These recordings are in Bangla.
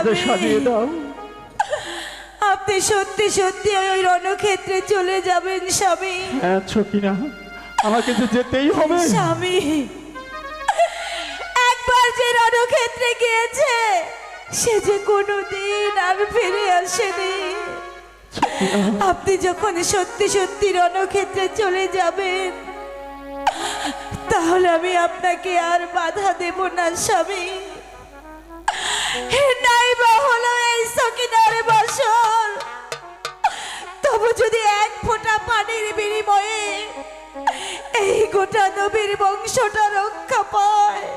সাজে সাজিয়ে দাও। আপনি সত্যি সত্যি ওই রণক্ষেত্রে চলে যাবেন স্বামী। হ্যাঁ ছকিনা আমাকে তো যেতেই হবে। স্বামী একবার যে রণক্ষেত্রে গিয়েছে সে যে কোনোদিন আর ফিরে আসেনি। আপনি যখন সত্যি সত্যি রণক্ষেত্রে চলে যাবেন তাহলে আমি আপনাকে আর বাধা দেব না স্বামী। নাই বা হলো এই সকিনার বসল তবু যদি এক ফোঁটা পানির বিনিময়ে এই গোটা নবীর বংশটা রক্ষা পায়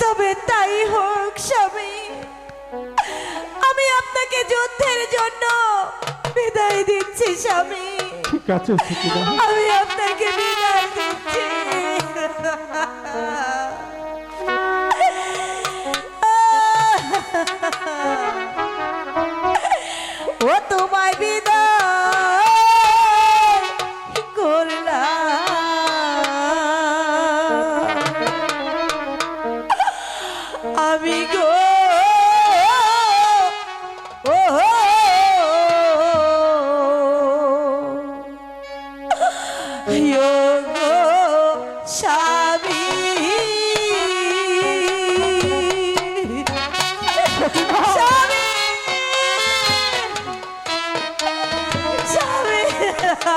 তবে তাই হোক স্বামী। আমি আপনাকে যুদ্ধের জন্য বিদায় দিচ্ছি স্বামী। ঠিক আছে আমি আপনাকে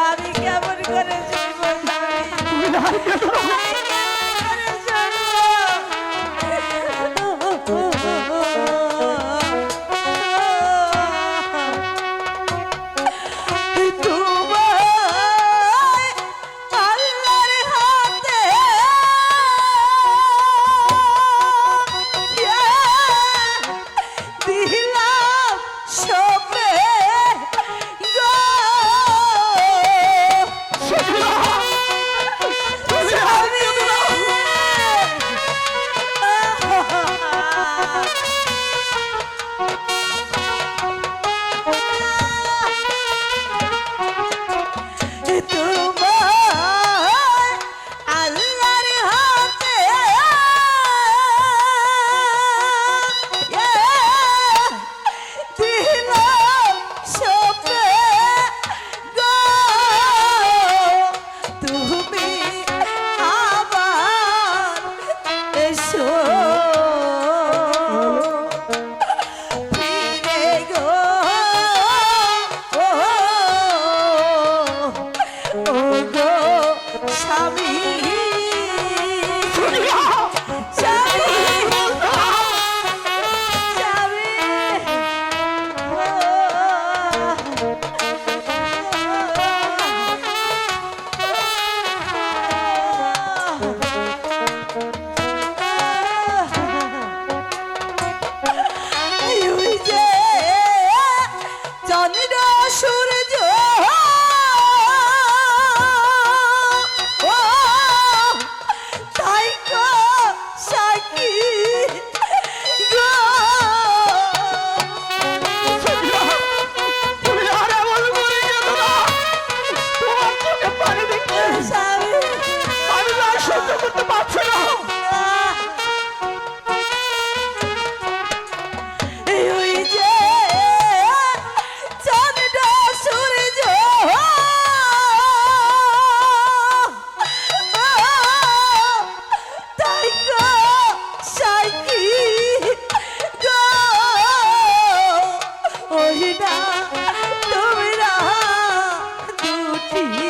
আমি কেমন করে শুনব সুর see.